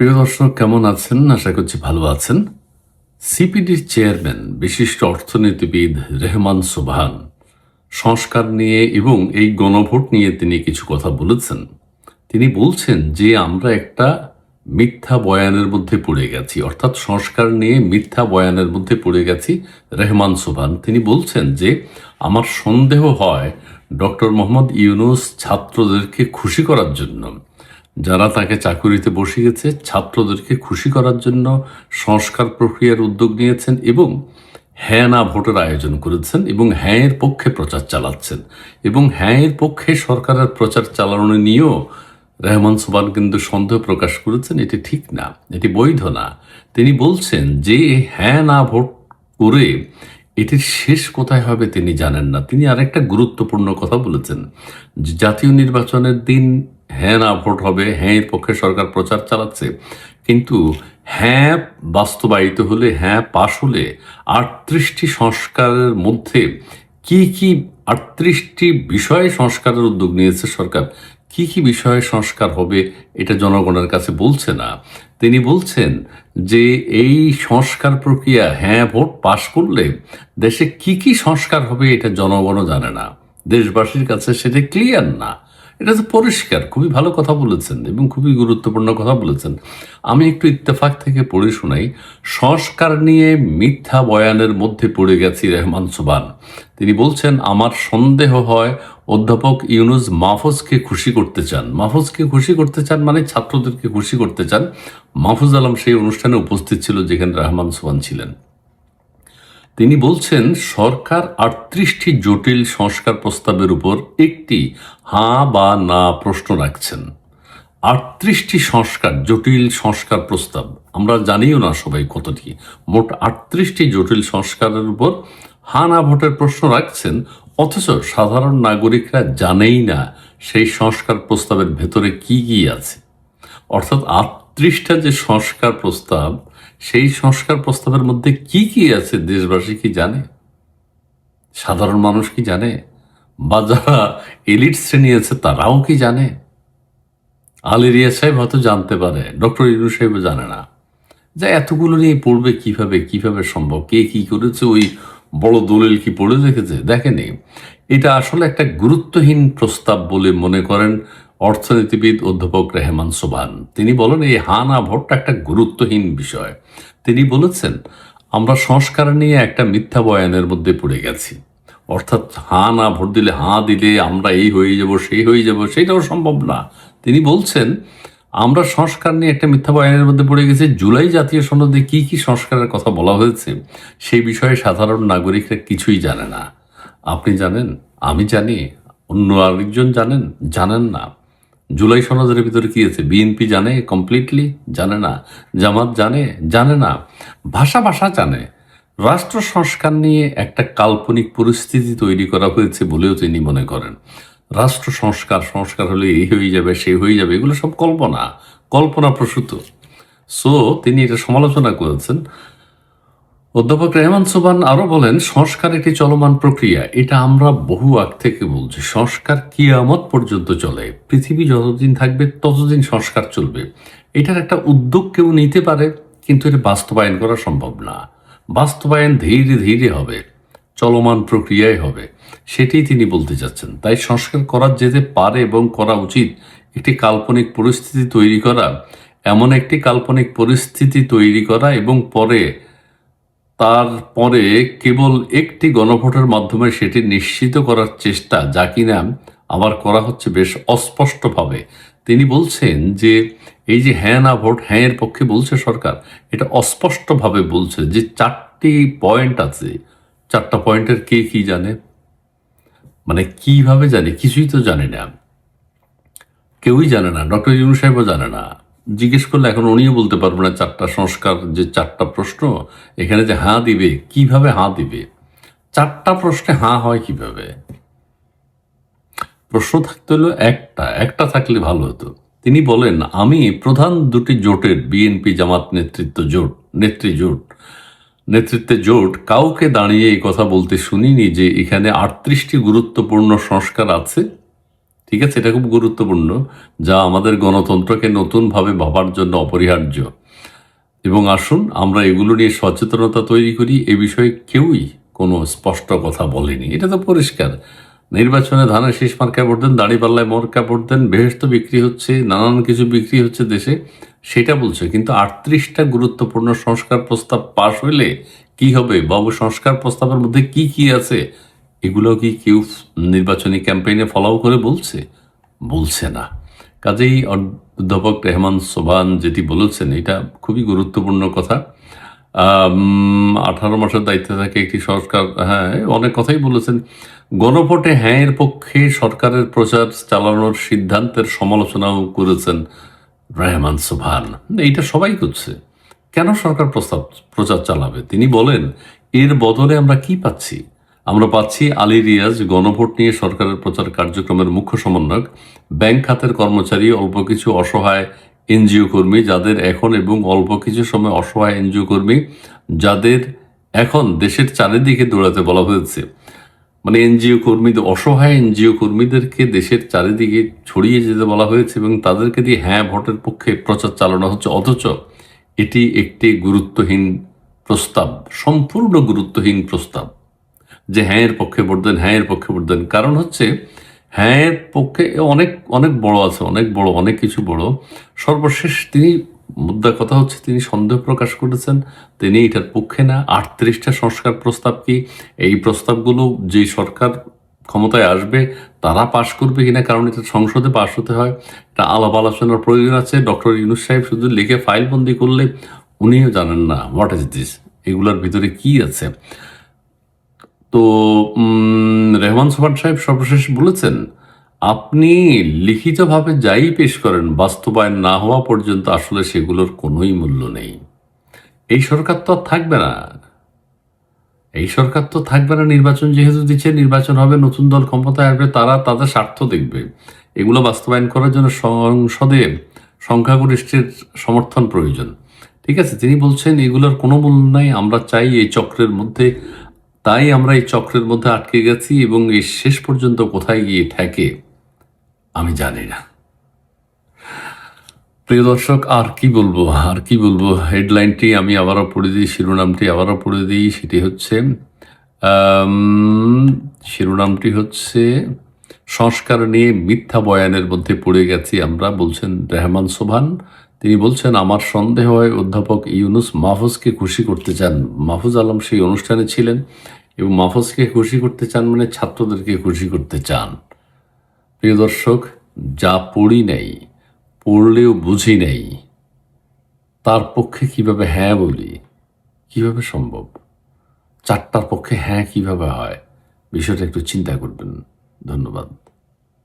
প্রিয় দর্শক, কেমন আছেন? আশা করছি ভালো আছেন। সিপিডির চেয়ারম্যান, বিশিষ্ট অর্থনীতিবিদ রেহমান সুবহান, সংস্কার নিয়ে এবং এই গণভোট নিয়ে তিনি কিছু কথা বলেছেন। তিনি বলছেন যে, আমরা একটা মিথ্যা বয়ানের মধ্যে পড়ে গেছি, অর্থাৎ সংস্কার নিয়ে মিথ্যা বয়ানের মধ্যে পড়ে গেছি রেহমান সুবহান। তিনি বলছেন যে, আমার সন্দেহ হয় ডক্টর মোহাম্মদ ইউনুস ছাত্রদেরকে খুশি করার জন্য। যারা তাকে চাকুরিতে বসিয়েছে ছাত্রদেরকে খুশি করার জন্য সংস্কার প্রক্রিয়ার উদ্যোগ নিয়েছেন এবং হ্যাঁ না ভোটের আয়োজন করেছেন এবং হ্যাঁ এর পক্ষে প্রচার চালাচ্ছেন এবং হ্যাঁ এর পক্ষে সরকারের প্রচার চালানো নিয়েও রেহমান সুবান কিন্তু সন্দেহ প্রকাশ করেছেন, এটি ঠিক না, এটি বৈধ না। তিনি বলছেন যে হ্যাঁ না ভোট করে এটির শেষ কোথায় হবে তিনি জানেন না। তিনি আরেকটা গুরুত্বপূর্ণ কথা বলেছেন, জাতীয় নির্বাচনের দিন হ্যাঁ না ভোট হবে হ্যাঁ এর পক্ষে সরকার প্রচার চালাচ্ছে। কিন্তু হ্যাঁ বাস্তবায়িত হলে হ্যাঁ পাশ হলে আটত্রিশটি সংস্কারের মধ্যে কি কি আটত্রিশটি বিষয়ে সংস্কারের উদ্যোগ নিয়েছে সরকার, কি কি বিষয়ে সংস্কার হবে এটা জনগণের কাছে বলছে না। তিনি বলছেন যে এই সংস্কার প্রক্রিয়া হ্যাঁ ভোট পাশ করলে দেশে কি কি সংস্কার হবে এটা জনগণও জানে না। দেশবাসীর কাছে সেটা ক্লিয়ার না। এটা তো পরিষ্কার, খুবই ভালো কথা বলেছেন এবং খুবই গুরুত্বপূর্ণ কথা বলেছেন। আমি একটু ইত্তেফাক থেকে পড়ে শোনাই। সংস্কার নিয়ে মিথ্যা বয়ানের মধ্যে পড়ে গেছি রেহমান সুবান। তিনি বলছেন, আমার সন্দেহ হয় অধ্যাপক ইউনুস মাহফুজকে খুশি করতে চান। মাহফুজকে খুশি করতে চান মানে ছাত্রদেরকে খুশি করতে চান। মাহফুজ আলম সেই অনুষ্ঠানে উপস্থিত ছিল যেখানে রহমান সুবান ছিলেন। তিনি বলছেন, সরকার আটত্রিশটি জটিল সংস্কার প্রস্তাবের উপর একটি হাঁ বা না প্রশ্ন রাখছেন। আটত্রিশটি সংস্কার, জটিল সংস্কার প্রস্তাব, আমরা জানিও না সবাই কতটি। মোট আটত্রিশটি জটিল সংস্কারের উপর হাঁ না ভোটের প্রশ্ন রাখছেন, অথচ সাধারণ নাগরিকরা জানেই না সেই সংস্কার প্রস্তাবের ভেতরে কি কি আছে। অর্থাৎ আটত্রিশটা যে সংস্কার প্রস্তাব সেই সংস্কার প্রস্তাবের মধ্যে কি কি আছে দেশবাসী কি জানে? সাধারণ মানুষ কি জানে? বা যারা এলিট শ্রেণি আছে তারাও কি জানে? আলেরিয়া সাহেব হয়তো জানতে পারে, ডক্টর ইনু সাহেবও জানে না। যা এতগুলো নিয়ে পড়বে কীভাবে কীভাবে সম্ভব? কে কি করেছে? ওই বড় দলিল কি পড়ে রেখেছে? দেখেনি। এটা আসলে একটা গুরুত্বহীন প্রস্তাব বলে মনে করেন অর্থনীতিবিদ অধ্যাপক রেহমান সোবান তিনি বলেন, এই হা না ভোটটা একটা গুরুত্বহীন বিষয়। তিনি বলেছেন, আমরা সংস্কার নিয়ে একটা মিথ্যা বয়ানের মধ্যে পড়ে গেছি। অর্থাৎ হা না ভোট দিলে হাঁ দিলে আমরা এই হয়ে যাব, সেই হয়ে যাব, সেটাও সম্ভব না। তিনি বলছেন, আমরা সংস্কার নিয়ে একটা মিথ্যা বয়ানের মধ্যে পড়ে গেছি। জুলাই জাতীয় সনদে কি কি সংস্কারের কথা বলা হয়েছে, সেই বিষয়ে সাধারণ নাগরিকরা কিছুই জানে না। আপনি জানেন, আমি জানি, অন্য আরেকজন জানেন জানেন না। জুলাই সনদের ভিতরে কি আছে? বিএনপি জানে কমপ্লিটলি জানে না। জামাত জানে? জানে না। ভাষা ভাষা জানে। রাষ্ট্র সংস্কার নিয়ে একটা কাল্পনিক পরিস্থিতি তৈরি করা হয়েছে বলেও তিনি মনে করেন। রাষ্ট্র সংস্কার সংস্কার হলে এই হয়ে যাবে সেই হয়ে যাবে, এগুলো সব কল্পনা কল্পনা প্রসূত সো তিনি এটা সমালোচনা করেছেন। অধ্যাপক রেহমান সোবান আরও বলেন, সংস্কার একটি চলমান প্রক্রিয়া। এটা আমরা বহু আগ থেকে বলছি। সংস্কার কিয়ামত পর্যন্ত চলে। পৃথিবী যতদিন থাকবে, ততদিন সংস্কার চলবে। এটার একটা উদ্যোগ কেউ নিতে পারে, কিন্তু এটা বাস্তবায়ন করা সম্ভব না। বাস্তবায়ন ধীরে ধীরে হবে। চলমান প্রক্রিয়ায় হবে। সেটাই তিনি বলতে চাচ্ছেন তাই সংস্কার করা যেতে পারে এবং করা উচিত। একটি কাল্পনিক পরিস্থিতি তৈরি করা, এমন একটি কাল্পনিক পরিস্থিতি তৈরি করা এবং পরে তারপরে কেবল একটি গণভোটের মাধ্যমে সেটি নিশ্চিত করার চেষ্টা, যা কিনা আবার করা হচ্ছে বেশ অস্পষ্টভাবে। তিনি বলছেন যে, এই যে হ্যাঁ না ভোট হ্যাঁ এর পক্ষে বলছে সরকার, এটা অস্পষ্টভাবে বলছে যে চারটি পয়েন্ট আছে। চারটা পয়েন্টের কে কি জানে? মানে কীভাবে জানে? কিছুই তো জানে না। কেউই জানে না, ডক্টর ইউনু সাহেবও জানে না। জিজ্ঞেস করলে এখন উনিও বলতে পারবে না চারটা সংস্কার, যে চারটা প্রশ্ন, এখানে যে হাঁ দিবে, কীভাবে হাঁ দিবে? চারটা প্রশ্নে হাঁ হয় কীভাবে? প্রশ্ন থাকতে হলো একটা একটা থাকলে ভালো হতো। তিনি বলেন, আমি প্রধান দুটি জোটের, বিএনপি জামাত নেতৃত্ব জোট, নেত্রী জোট, নেতৃত্বে জোট, কাউকে দাঁড়িয়ে এই কথা বলতে শুনিনি যে এখানে আটত্রিশটি গুরুত্বপূর্ণ সংস্কার আছে। ঠিক আছে? এটা খুব গুরুত্বপূর্ণ। যা আমাদের গণতন্ত্রকে নতুনভাবে ভাবার জন্য অপরিহার্য। এবং আসুন, আমরা এগুলো নিয়ে সচেতনতা তৈরি করি। এ বিষয়ে কেউই কোনো স্পষ্ট কথা বলেনি। এটা তো পরিষ্কার। নির্বাচনে ধানের শীষ মার্কা ভোট দেন, দাড়িপাল্লায় মরকা ভোট দেন বেহেস্ত বিক্রি হচ্ছে, নানান কিছু বিক্রি হচ্ছে দেশে, সেটা বলছে। কিন্তু আটত্রিশটা গুরুত্বপূর্ণ সংস্কার প্রস্তাব পাশ হইলে কি হবে? বাবু, সংস্কার প্রস্তাবের মধ্যে কি কি আছে? এগুলো কি কেউ নির্বাচনী ক্যাম্পেইনে ফলাও করে বলছে? বলছে না। কাজেই অধ্যাপক রেহমান সোভান যেটি বলেছেন, এটা খুবই গুরুত্বপূর্ণ কথা। আঠারো মাসের দায়িত্বে থাকে একটি সরকার হ্যাঁ অনেক কথাই বলেছেন। গণভোটে হ্যাঁ এর পক্ষে সরকারের প্রচার চালানোর সিদ্ধান্তের সমালোচনাও করেছেন রেহমান সোভান এইটা সবাই করছে। কেন সরকার প্রস্তাব, প্রচার চালাবে? তিনি বলেন, এর বদলে আমরা কি পাচ্ছি? আমরা পাচ্ছি আলী রিয়াজ গণভোট নিয়ে সরকারের প্রচার কার্যক্রমের মুখ্য সমন্বয়ক, ব্যাংক খাতের কর্মচারী, অল্প কিছু অসহায় এনজিও কর্মী যাদের এখন এবং অল্প কিছু সময় অসহায় এনজিও কর্মী যাদের এখন দেশের চারিদিকে দৌড়াতে বলা হয়েছে। মানে এনজিও কর্মীদের অসহায় এনজিও কর্মীদেরকে দেশের চারিদিকে ছড়িয়ে যেতে বলা হয়েছে এবং তাদেরকে দিয়ে হ্যাঁ ভোটের পক্ষে প্রচার চালানো হচ্ছে। অথচ এটি একটি গুরুত্বহীন প্রস্তাব, সম্পূর্ণ গুরুত্বহীন প্রস্তাব। যে হ্যাঁ এর পক্ষে ভোট দেন হ্যাঁ এর পক্ষে ভোট দেন কারণ হচ্ছে হ্যাঁ এর পক্ষে অনেক অনেক বড় আছে, অনেক বড়, অনেক কিছু বড়। সর্বশেষ তিনি মুদ্রা কথা হচ্ছে, তিনি সন্দেহ প্রকাশ করেছেন, তিনি এটার পক্ষে না। আটত্রিশটা সংস্কার প্রস্তাব কি? এই প্রস্তাবগুলো যে সরকার ক্ষমতায় আসবে, তারা পাশ করবে কিনা? কারণ এটা সংসদে পাশ হতে হয়। এটা আলাপ আলোচনার প্রয়োজন আছে। ডক্টর ইউনুস সাহেব শুধু লিখে ফাইলবন্দি করলে উনিও জানেন না হোয়াট ইজ দিস এগুলোর ভিতরে কি আছে? তো রেহমান সোহান সাহেব সর্বশেষ বলেছেন, আপনি লিখিতভাবে যাই পেশ করেন, বাস্তবায়ন না হওয়া পর্যন্ত আসলে সেগুলোর কোনোই মূল্য নেই। এই সরকার তো আর থাকবে না। এই সরকার তো থাকবে না, নির্বাচন যেহেতু দিচ্ছে, নির্বাচন হবে, নতুন দল ক্ষমতায় আসবে, তারা তাদের স্বার্থ দেখবে। এগুলো বাস্তবায়ন করার জন্য সংসদে সংখ্যাগরিষ্ঠের সমর্থন প্রয়োজন। ঠিক আছে, তিনি বলছেন এগুলোর কোনো মূল্য নাই, আমরা চাই এই চক্রের মধ্যে তাই আমরা এই চক্রের মধ্যে আটকে গেছি এবং এই শেষ পর্যন্ত কোথায় গিয়ে ঠেকে, আমি জানি না। প্রিয় দর্শক, আর কি বলব? আর কি বলব? হেডলাইনটি আমি আবারও পড়ে দিই, শিরোনামটি আবারও পড়ে দিই, সেটি হচ্ছে শিরোনামটি হচ্ছে, সংস্কার নিয়ে মিথ্যা বয়ানের মধ্যে পড়ে গেছি আমরা, বলছেন রেহমান সোভান। তিনি বলছেন, আমার সন্দেহ হয় অধ্যাপক ইউনুস মাহফুজকে খুশি করতে চান। মাহফুজ আলম সেই অনুষ্ঠানে ছিলেন এবং মাহফুজকে খুশি করতে চান মানে ছাত্রদেরকে খুশি করতে চান। প্রিয় দর্শক, যা পড়ি নাই, পড়লেও বুঝি নাই, তার পক্ষে কীভাবে হ্যাঁ বলি, কীভাবে সম্ভব? চারটার পক্ষে হ্যাঁ কীভাবে হয়, বিষয়টা একটু চিন্তা করবেন। ধন্যবাদ।